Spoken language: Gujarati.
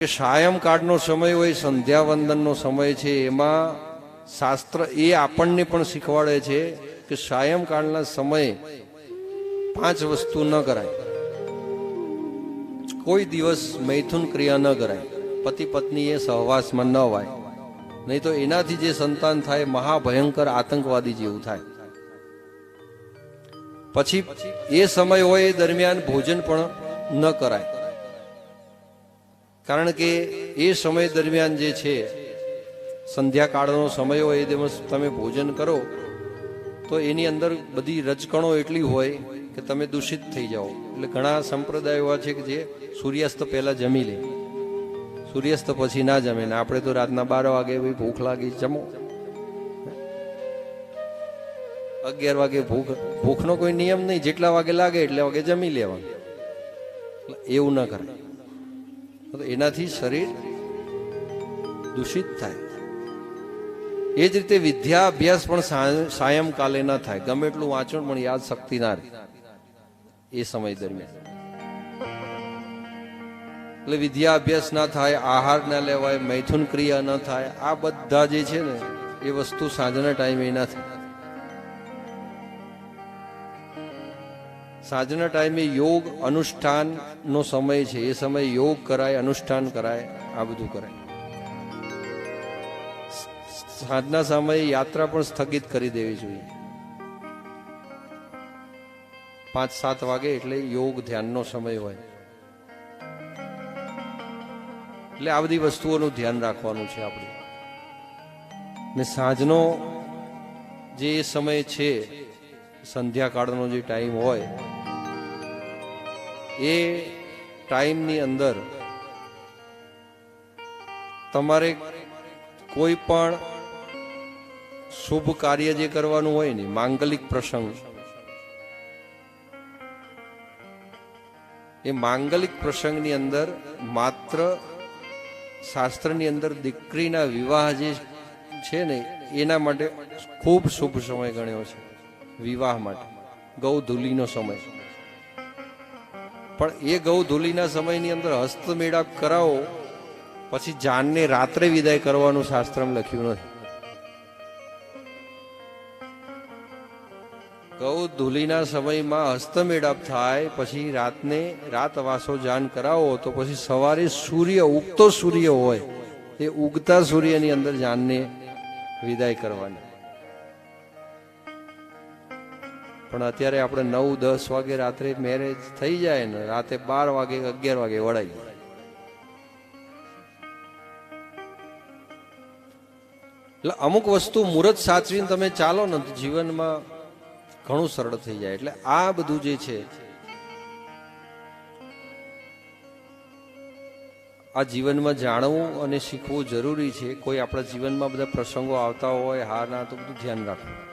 કે સાયંકાળનો સમય હોય સંધ્યા વંદનનો સમય છે, એમાં શાસ્ત્ર એ આપણને પણ શીખવાડે છે કે સાયંકાળના સમયે પાંચ વસ્તુ ન કરાય. કોઈ દિવસ મૈથુન ક્રિયા ન કરાય. પતિ પત્નીએ સહવાસમાં ન વાય. નહીં તો એનાથી જે સંતાન થાય, મહાભયંકર આતંકવાદી જેવું થાય. પછી એ સમય હોય એ દરમિયાન ભોજન પણ ન કરાય. કારણ કે એ સમય દરમિયાન જે છે, સંધ્યાકાળનો સમય હોય, એ દિવસ તમે ભોજન કરો, તો એની અંદર બધી રજકણો એટલી હોય કે તમે દૂષિત થઈ જાઓ. એટલે ઘણા સંપ્રદાયો એવા છે કે જે સૂર્યાસ્ત પહેલાં જમી લે. સૂર્યાસ્ત પછી ના જમે ને આપણે તો રાતના બાર વાગે ભૂખ લાગી, જમો. અગિયાર વાગે ભૂખ, ભૂખનો કોઈ નિયમ નહીં. જેટલા વાગે લાગે એટલા વાગે જમી લેવાનું. એવું ન કરાય. એનાથી શરીર દૂષિત થાય. એ જ રીતે વિદ્યા અભ્યાસ પણ સાયંકાલે ન થાય. ગમે એટલું વાંચો પણ યાદ શક્તિ ના રહે. એ સમય દરમિયાન. એટલે વિદ્યા અભ્યાસ ના થાય, આહાર ના લેવાય, મૈથુન ક્રિયા ન થાય, આ બધા જે છે ને, એ વસ્તુ સાંજના ટાઈમે ના થાય. સાંજના ટાઈમે યોગ અનુષ્ઠાનનો સમય છે. એ સમય યોગ કરાય, અનુષ્ઠાન કરાય, આ બધું કરાય. સાંજના સમયે યાત્રા પણ સ્થગિત કરી દેવી જોઈએ. પાંચ સાત વાગે એટલે યોગ ધ્યાનનો સમય હોય. એટલે આ બધી વસ્તુઓનું ધ્યાન રાખવાનું છે આપણે. ને સાંજનો જે સમય છે સંધ્યાકાળનો જે ટાઈમ હોય, એ ટાઈમની અંદર તમારે કોઈ પણ શુભ કાર્ય જે કરવાનું હોય ને, માંગલિક પ્રસંગ, એ માંગલિક પ્રસંગની અંદર માત્ર શાસ્ત્રની અંદર દીકરીના વિવાહ જે છે ને, એના માટે ખૂબ શુભ સમય ગણ્યો છે. વિવાહ માટે. ગૌધુલીનો સમય. પણ એ ગૌધુલીના સમયની અંદર હસ્તમેળાપ કરાવો, પછી જાનને રાત્રે વિદાય કરવાનું શાસ્ત્રમાં લખ્યું નથી. ગૌ ધૂલીના સમયમાં હસ્તમેળાપ થાય, પછી રાતને રાત વાસો જાન કરાવો, તો પછી સવારે સૂર્ય, ઉગતો સૂર્ય હોય, એ ઉગતા સૂર્યની અંદર જાનને વિદાય કરવાની. પણ અત્યારે આપણે નવ, દસ વાગે રાત્રે મેરેજ થઈ જાય ને, રાતે બાર વાગે અગિયાર વાગે વળાઈ જાય. એટલે અમુક વસ્તુ મુહૂર્ત સાચવીને તમે ચાલો ને, તો જીવનમાં ઘણું સરળ થઈ જાય. એટલે આ બધું જે છે, આ જીવનમાં જાણવું અને શીખવું જરૂરી છે. કોઈ આપણા જીવનમાં બધા પ્રસંગો આવતા હોય, હા, ના, તો બધું ધ્યાન રાખવું.